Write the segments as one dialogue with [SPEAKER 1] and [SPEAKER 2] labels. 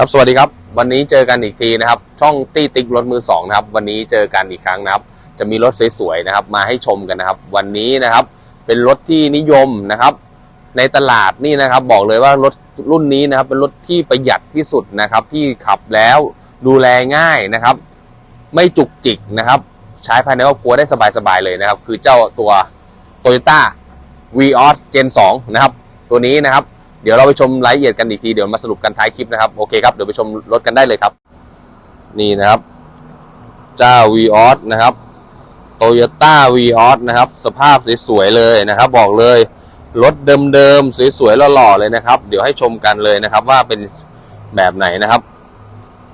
[SPEAKER 1] ครับสวัสดีครับ วันนี้เจอกันอีกทีนะครับ ช่องตี้ติ๊กรถมือสองนะครับ วันนี้เจอกันอีกครั้งนะครับ จะมีรถสวยๆนะครับ มาให้ชมกันนะครับ วันนี้นะครับ เป็นรถที่นิยมนะครับ ในตลาดนี่นะครับ บอกเลยว่ารถรุ่นนี้นะครับ เป็นรถที่ประหยัดที่สุดนะครับ ที่ขับแล้วดูแลง่ายนะครับ ไม่จุกจิกนะครับ ใช้ภายในครอบครัวได้สบายๆเลยนะครับ คือเจ้าตัว Toyota Vios Gen 2นะครับ ตัวนี้นะครับ เดี๋ยวเราไปชมรายละเอียดกันอีกทีเดี๋ยวมาสรุปกันท้ายคลิปนะครับโอเคครับเดี๋ยวไปชมรถกันได้เลยครับ นี่นะครับ เจ้า Vios นะครับ Toyota Vios นะครับ สภาพสวยๆเลยนะครับ บอกเลยรถเดิมๆสวยๆหล่อๆเลยนะครับ เดี๋ยวให้ชมกันเลยนะครับ ว่าเป็นแบบไหนนะครับ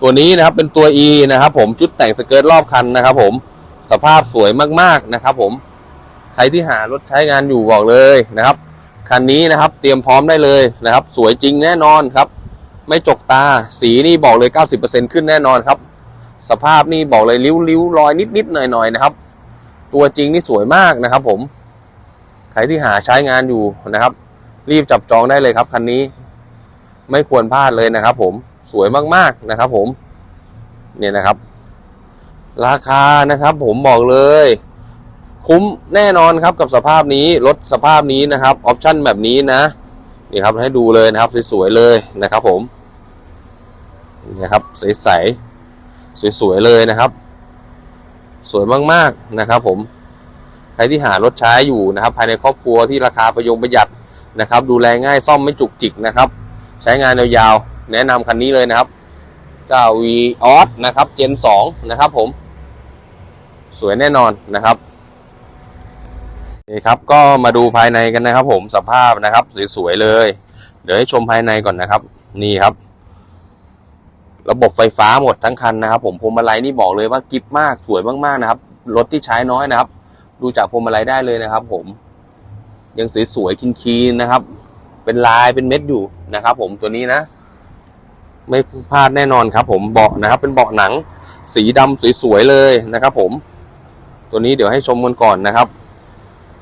[SPEAKER 1] ตัวนี้นะครับเป็นตัว E นะครับ ผมชุดแต่งสเกิร์ตรอบคันนะครับ ผมสภาพสวยมากๆนะครับ ผมใครที่หารถใช้งานอยู่บอกเลยนะครับ คันนี้นะครับ เตรียมพร้อมได้เลยนะครับ สวยจริงแน่นอนครับ ไม่จกตาสีนี่บอกเลย 90%ขึ้นแน่นอนครับ สภาพนี่บอกเลยริ้วๆรอยนิดๆหน่อยๆนะครับ ตัวจริงนี่สวยมากนะครับ ผมใครที่หาใช้งานอยู่นะครับ รีบจับจองได้เลยครับคันนี้ ไม่ควรพลาดเลยนะครับ ผมสวยมากๆนะครับ ผม เนี่ยนะครับ ราคานะครับ ผมบอกเลย คุ้มแน่นอนครับกับสภาพนี้รถสภาพนี้นะครับออปชั่นแบบนี้นะนี่ครับให้ดูเลยนะครับสวยๆเลยนะครับ ผมนี่ครับใสๆสวยๆเลยนะครับ สวยมากๆนะครับ ผมใครที่หารถใช้อยู่นะครับ ภายในครอบครัวที่ราคาประยงประหยัดนะครับ ดูแลง่ายซ่อมไม่จุกจิกนะครับ ใช้งานยาวๆแนะนำคันนี้เลยนะครับเจ้า v ีออสนะครับ Gen 2นะครับ ผม สวยแน่นอนนะครับ นี่ครับก็มาดูภายในกันนะครับ ผมสภาพนะครับสวยๆเลย เดี๋ยวให้ชมภายในก่อนนะครับ นี่ครับ ระบบไฟฟ้าหมดทั้งคันนะครับ ผมพวงมาลัยนี่บอกเลยว่ากิฟมากสวยมากๆนะครับรถที่ใช้น้อยนะครับ ดูจากพวงมาลัยได้เลยนะครับ ผม ยังสวยๆคีนๆนะครับ เป็นลายเป็นเม็ดอยู่นะครับ ผมตัวนี้นะ ไม่พลาดแน่นอนครับ ผมเบาะนะครับ เป็นเบาะหนัง สีดำสวยๆเลยนะครับ ผม ตัวนี้เดี๋ยวให้ชมกันก่อนนะครับ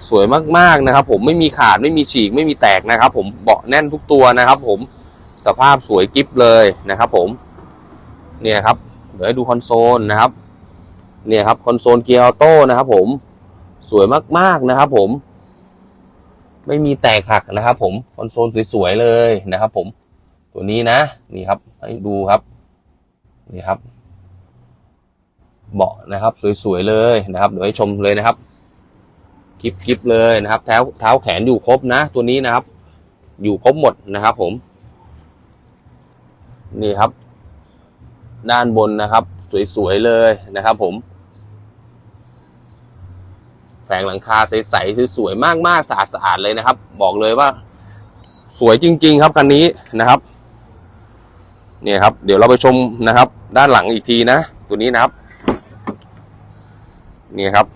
[SPEAKER 1] สวยมากๆนะครับ ผมไม่มีขาดไม่มีฉีกไม่มีแตกนะครับ ผมเบาะแน่นทุกตัวนะครับ ผมสภาพสวยกิฟเลยนะครับ ผมเนี่ยครับเดี๋ยวให้ดูคอนโซลนะครับ เนี่ยครับคอนโซลเกียร์ออโต้นะครับ ผมสวยมากๆนะครับ ผมไม่มีแตกหักนะครับ ผมคอนโซลสวยๆเลยนะครับ ผมตัวนี้นะ นี่ครับ ให้ดูครับ นี่ครับ เบาะนะครับ สวยๆเลยนะครับ เดี๋ยวให้ชมเลยนะครับ กิบกิบเลยนะครับเท้าเท้าแขนอยู่ครบนะ ตัวนี้นะครับ อยู่ครบหมดนะครับ ผม นี่ครับ ด้านบนนะครับ สวยๆเลยนะครับ ผมแผงหลังคาใสๆสวยๆมากๆสะอาดๆเลยนะครับ บอกเลยว่า สวยจริง ๆ ครับคันนี้นะครับเนี่ยครับ เดี๋ยวเราไปชมนะครับ ด้านหลังอีกทีนะ ตัวนี้นะครับ นี่ครับ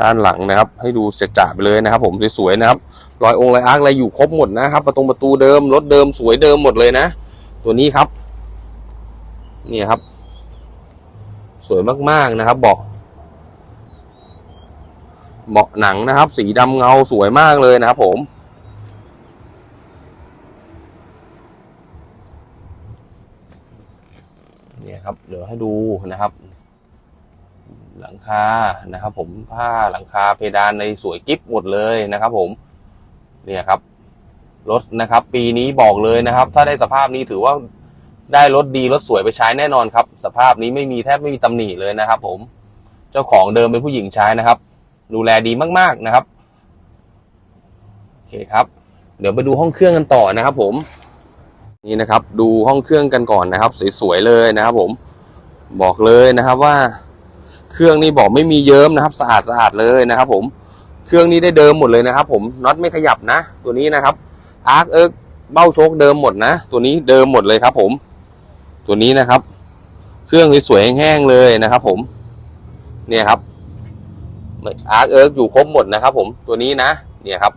[SPEAKER 1] ด้านหลังนะครับ ให้ดูเสจจ่าไปเลยนะครับ ผมสวยๆนะครับรอยองค์รอยอาร์คอะไรอยู่ครบหมดนะครับ ประตูประตูเดิมรถเดิมสวยเดิมหมดเลยนะ ตัวนี้ครับ นี่ครับ สวยมากๆนะครับเบาะเบาะหนังนะครับ สีดำเงาสวยมากเลยนะครับ ผมเนี่ยครับ เดี๋ยวให้ดูนะครับ คานะครับ ผมผ้าหลังคาเพดานในสวยกิ๊บหมดเลยนะครับ ผมเนี่ยครับรถนะครับ ปีนี้บอกเลยนะครับ ถ้าได้สภาพนี้ถือว่าได้รถดีรถสวยไปใช้แน่นอนครับ สภาพนี้ไม่มีแทบไม่มีตำหนิเลยนะครับ ผมเจ้าของเดิมเป็นผู้หญิงใช้นะครับ ดูแลดีมากๆนะครับโอเคครับ เดี๋ยวไปดูห้องเครื่องกันต่อนะครับ ผม นี่นะครับ ดูห้องเครื่องกันก่อนนะครับ สวยๆเลยนะครับ ผมบอกเลยนะครับว่า เครื่องนี้บอกไม่มีเยิ้มนะครับ สะอาดสะอาดเลยนะครับ ผม เครื่องนี้ได้เดิมหมดเลยนะครับ ผมน็อตไม่ขยับนะ ตัวนี้นะครับอาร์คเอิร์กเบ้าโชคเดิมหมดนะ ตัวนี้เดิมหมดเลยครับ ผม ตัวนี้นะครับ เครื่องสวยๆแห้งๆเลยนะครับ ผม เนี่ยครับอาร์คเอิร์กอยู่ครบหมดนะครับ ผมตัวนี้นะ เนี่ยครับ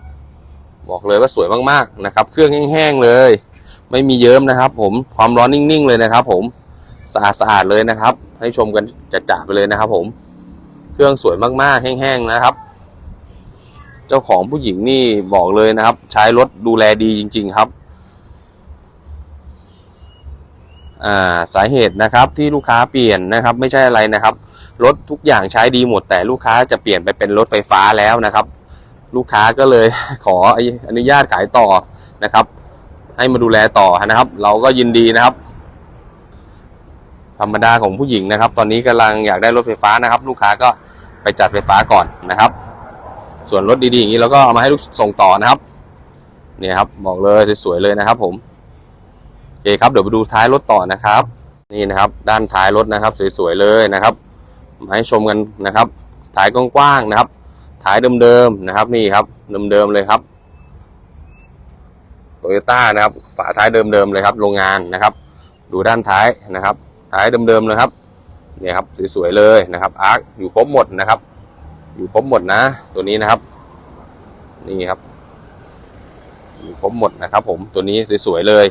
[SPEAKER 1] บอกเลยว่าสวยมากๆนะครับ เครื่องแห้งๆเลย ไม่มีเยิ้มนะครับ ผมความร้อนนิ่งๆเลยนะครับ ผม สะอาดสะอาดเลยนะครับ ให้ชมกันจัดๆไปเลยนะครับ ผม เครื่องสวยมากๆ แห้งๆนะครับ เจ้าของผู้หญิงนี่บอกเลยนะครับ ใช้รถดูแลดีจริง ๆครับอ่าสาเหตุนะครับที่ลูกค้าเปลี่ยนนะครับ ไม่ใช่อะไรนะครับรถทุกอย่างใช้ดีหมด แต่ลูกค้าจะเปลี่ยนไปเป็นรถไฟฟ้าแล้วนะครับ ลูกค้าก็เลยขออนุญาตขายต่อนะครับ ให้มาดูแลต่อนะครับ เราก็ยินดีนะครับ ธรรมดาของผู้หญิงนะครับ ตอนนี้กำลังอยากได้รถไฟฟ้านะครับ ลูกค้าก็ไปจัดไฟฟ้าก่อนนะครับ ส่วนรถดีๆอย่างนี้เราก็เอามาให้ลูกส่งต่อนะครับเนี่ยครับบอกเลยสวยๆเลยนะครับ ผมโอเคครับเดี๋ยวไปดูท้ายรถต่อนะครับ นี่นะครับ ด้านท้ายรถนะครับ สวยๆเลยนะครับมาให้ชมกันนะครับท้ายกว้างๆนะครับท้ายเดิมๆนะครับ นี่ครับเดิมๆเลยครับโตโยต้านะครับ ฝาท้ายเดิมๆเลยครับ โรงงานนะครับ ดูด้านท้ายนะครับ ท้ายเดิมๆเลยครับเนี่ยครับสวยๆเลยนะครับอาร์คอยู่ครบหมดนะครับ อยู่ครบหมดนะ ตัวนี้นะครับ นี่ครับ อยู่ครบหมดนะครับ ผมตัวนี้สวยๆเลย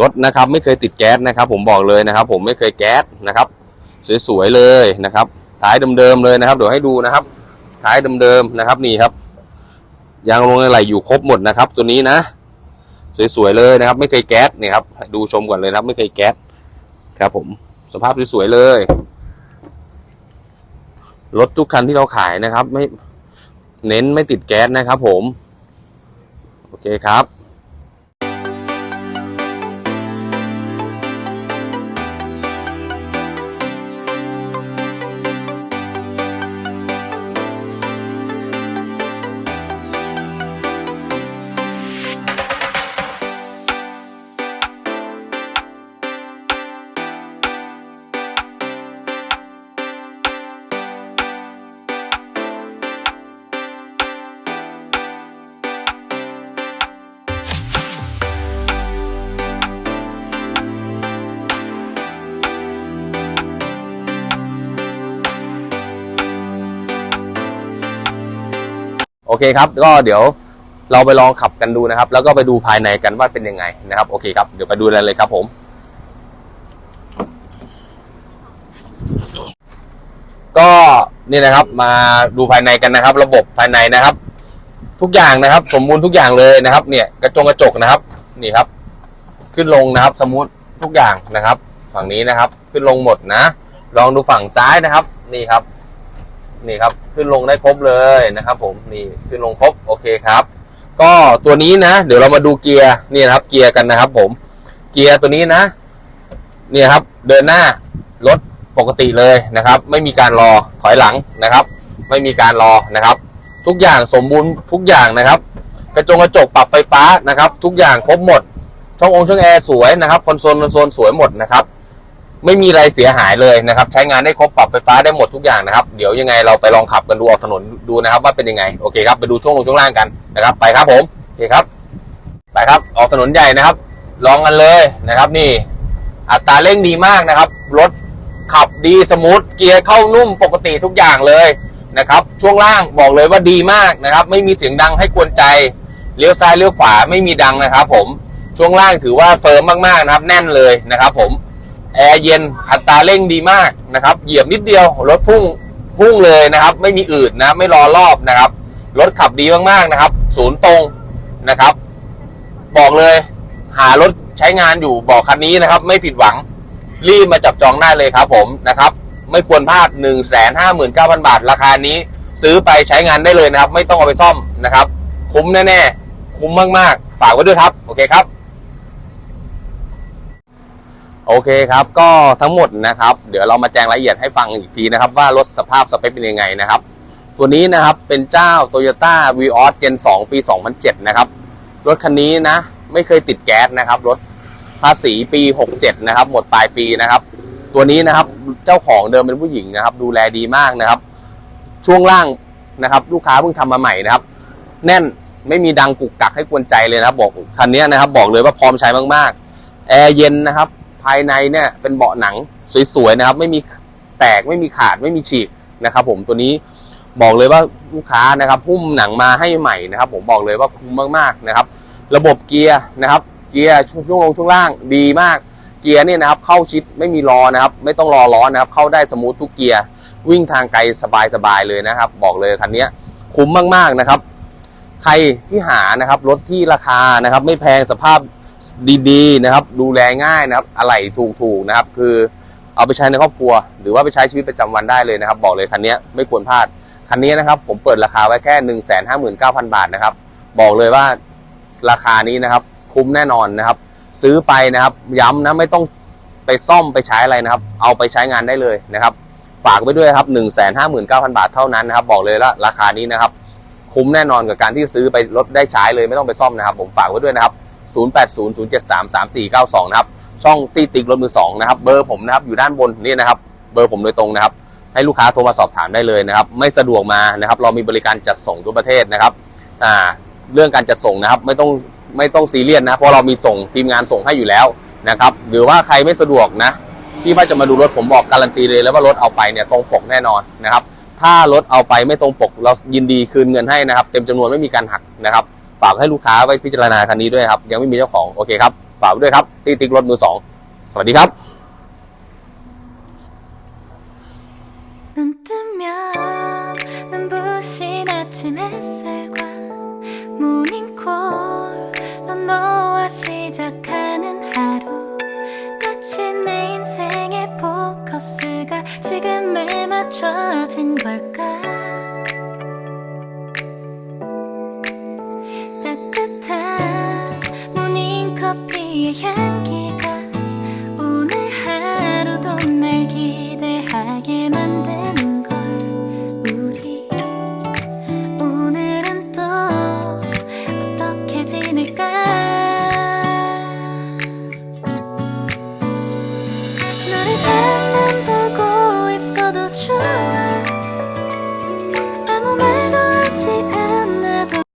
[SPEAKER 1] รถนะครับ ไม่เคยติดแก๊สนะครับ ผมบอกเลยนะครับ ผมไม่เคยแก๊สนะครับ สวยๆเลยนะครับท้ายเดิมๆเลยนะครับ เดี๋ยวให้ดูนะครับ ท้ายเดิมๆนะครับ นี่ครับยางลงอะไรอยู่ครบหมดนะครับ ตัวนี้นะ สวยๆเลยนะครับ ไม่เคยแก๊สนี่ครับ ดูชมก่อนเลยนะครับ ไม่เคยแก๊สครับผม สภาพสวยๆเลย รถทุกคันที่เราขายนะครับ ไม่เน้นไม่ติดแก๊สนะครับผม โอเคครับ โอเคครับ ก็เดี๋ยวเราไปลองขับกันดูนะครับ แล้วก็ไปดูภายในกันว่าเป็นยังไงนะครับ โอเคครับ เดี๋ยวไปดูกันเลยครับผม ก็นี่นะครับ มาดูภายในกันนะครับ ระบบภายในนะครับ ทุกอย่างนะครับ สมบูรณ์ทุกอย่างเลยนะครับ เนี่ย กระจงกระจกนะครับ นี่ครับ ขึ้นลงนะครับ สมูททุกอย่างนะครับ ฝั่งนี้นะครับ ขึ้นลงหมดนะ ลองดูฝั่งซ้ายนะครับ นี่ครับ นี่ครับขึ้นลงได้ครบเลยนะครับ ผมนี่ขึ้นลงครบโอเคครับ ก็ตัวนี้นะ เดี๋ยวเรามาดูเกียร์นี่นะครับ เกียร์กันนะครับ ผม เกียร์ตัวนี้นะเนี่ยครับ เดินหน้ารถปกติเลยนะครับ ไม่มีการรอถอยหลังนะครับ ไม่มีการรอนะครับ ทุกอย่างสมบูรณ์ทุกอย่างนะครับ กระจงกระจกปรับไฟฟ้านะครับ ทุกอย่างครบหมดช่ององค์ช่องแอร์สวยนะครับคอนโซลคอนโซลสวยหมดนะครับ ไม่มีอะไรเสียหายเลยนะครับ ใช้งานได้ครบปรับไฟฟ้าได้หมดทุกอย่างนะครับ เดี๋ยวยังไงเราไปลองขับกันดูออกถนนดูนะครับว่าเป็นยังไง โอเคครับ ไปดูช่วงลงช่วงล่างกันนะครับ ไปครับผมโอเคครับ ไปครับ ออกถนนใหญ่นะครับ ลองกันเลยนะครับ นี่ อัตราเร่งดีมากนะครับ รถขับดีสมูท เกียร์เข้านุ่มปกติทุกอย่างเลยนะครับ ช่วงล่างบอกเลยว่าดีมากนะครับ ไม่มีเสียงดังให้กวนใจ เลี้ยวซ้ายเลี้ยวขวาไม่มีดังนะครับ ผม ช่วงล่างถือว่าเฟิร์มมากๆนะครับ แน่นเลยนะครับ ผม แอร์เย็นอัตราเร่งดีมากนะครับ เหยียบนิดเดียวรถพุ่งพุ่งเลยนะครับ ไม่มีอืดนะ ไม่รอรอบนะครับ รถขับดีมากๆนะครับ ศูนย์ตรงนะครับ บอกเลย หารถใช้งานอยู่บอกคันนี้นะครับ ไม่ผิดหวัง รีบมาจับจองได้เลยครับผมนะครับ ไม่ควรพลาด 1 5 9 0 0 0 บาท ราคานี้ ซื้อไปใช้งานได้เลยนะครับ ไม่ต้องเอาไปซ่อมนะครับ คุ้มแน่ๆ คุ้มมากๆ ฝากไว้ด้วยครับ โอเคครับ โอเคครับ ก็ทั้งหมดนะครับ เดี๋ยวเรามาแจ้งรายละเอียดให้ฟังอีกทีนะครับ ว่ารถสภาพสเปคเป็นยังไงนะครับ ตัวนี้นะครับเป็นเจ้า Toyota v ีออส Gen 2ปี 2007 นะครับ รถคันนี้นะ ไม่เคยติดแก๊สนะครับ รถภาษีปี 67 นะครับ หมดปลายปีนะครับ ตัวนี้นะครับเจ้าของเดิมเป็นผู้หญิงนะครับ ดูแลดีมากนะครับ ช่วงล่างนะครับ ลูกค้าเพิ่งทำมาใหม่นะครับ แน่นไม่มีดังกุกกักให้กวนใจเลยนะครับ บอกคันนี้นะครับ บอกเลยว่าพร้อมใช้มากๆแอร์เย็นนะครับ ภายในเนี่ยเป็นเบาะหนังสวยๆนะครับ ไม่มีแตกไม่มีขาดไม่มีฉีกนะครับ ผมตัวนี้บอกเลยว่าลูกค้านะครับหุ้มหนังมาให้ใหม่นะครับ ผมบอกเลยว่าคุ้มมากๆนะครับ ระบบเกียร์นะครับ เกียร์ช่วงลงช่วงล่างดีมาก เกียร์เนี่ยนะครับ เข้าชิดไม่มีล้อนะครับ ไม่ต้องรอล้อนะครับ เข้าได้สมูททุกเกียร์วิ่งทางไกลสบายๆเลยนะครับ บอกเลยคันนี้คุ้มมากๆนะครับ ใครที่หานะครับรถที่ราคานะครับ ไม่แพงสภาพ ดีๆนะครับ ดูแลง่ายนะครับ อะไหล่ถูกๆนะครับ คือเอาไปใช้ในครอบครัว หรือว่าไปใช้ชีวิตประจำวันได้เลยนะครับ บอกเลยคันนี้ไม่ควรพลาด คันนี้นะครับ ผมเปิดราคาไว้แค่หนึ่งแสนห้าหมื่นเก้าพันบาทนะครับ บอกเลยว่าราคานี้นะครับ คุ้มแน่นอนนะครับ ซื้อไปนะครับ ย้ำนะไม่ต้องไปซ่อมไปใช้อะไรนะครับ เอาไปใช้งานได้เลยนะครับ ฝากไว้ด้วยครับหนึ่งแสนห้าหมื่นเก้าพันบาทเท่านั้นนะครับ บอกเลยว่าราคานี้นะครับ คุ้มแน่นอนกับการที่ซื้อไปรถได้ใช้เลยไม่ต้องไปซ่อมนะครับ ผมฝากไว้ด้วยนะครับ 0800733492 นะครับ ช่องตีติ๊กรถมือสองนะครับ เบอร์ผมนะครับอยู่ด้านบนนี่นะครับ เบอร์ผมโดยตรงนะครับ ให้ลูกค้าโทรมาสอบถามได้เลยนะครับ ไม่สะดวกมานะครับ เรามีบริการจัดส่งทั่วประเทศนะครับ อ่า เรื่องการจัดส่งนะครับ ไม่ต้องไม่ต้องซีเรียสนะ เพราะเรามีส่งทีมงานส่งให้อยู่แล้วนะครับ หรือว่าใครไม่สะดวกนะที่ว่าจะมาดูรถผมบอกการันตีเลยแล้วว่ารถเอาไปเนี่ยตรงปกแน่นอนนะครับ ถ้ารถเอาไปไม่ตรงปกเรายินดีคืนเงินให้นะครับ เต็มจำนวนไม่มีการหักนะครับ ฝากให้ลูกค้าไว้พิจารณาคันนี้ด้วยครับ ยังไม่มีเจ้าของโอเคครับ ฝากไว้ด้วยครับตีติ๊กรถมือสองสวัสดีครับ
[SPEAKER 2] 눈 뜨면 눈부신 아침 햇살과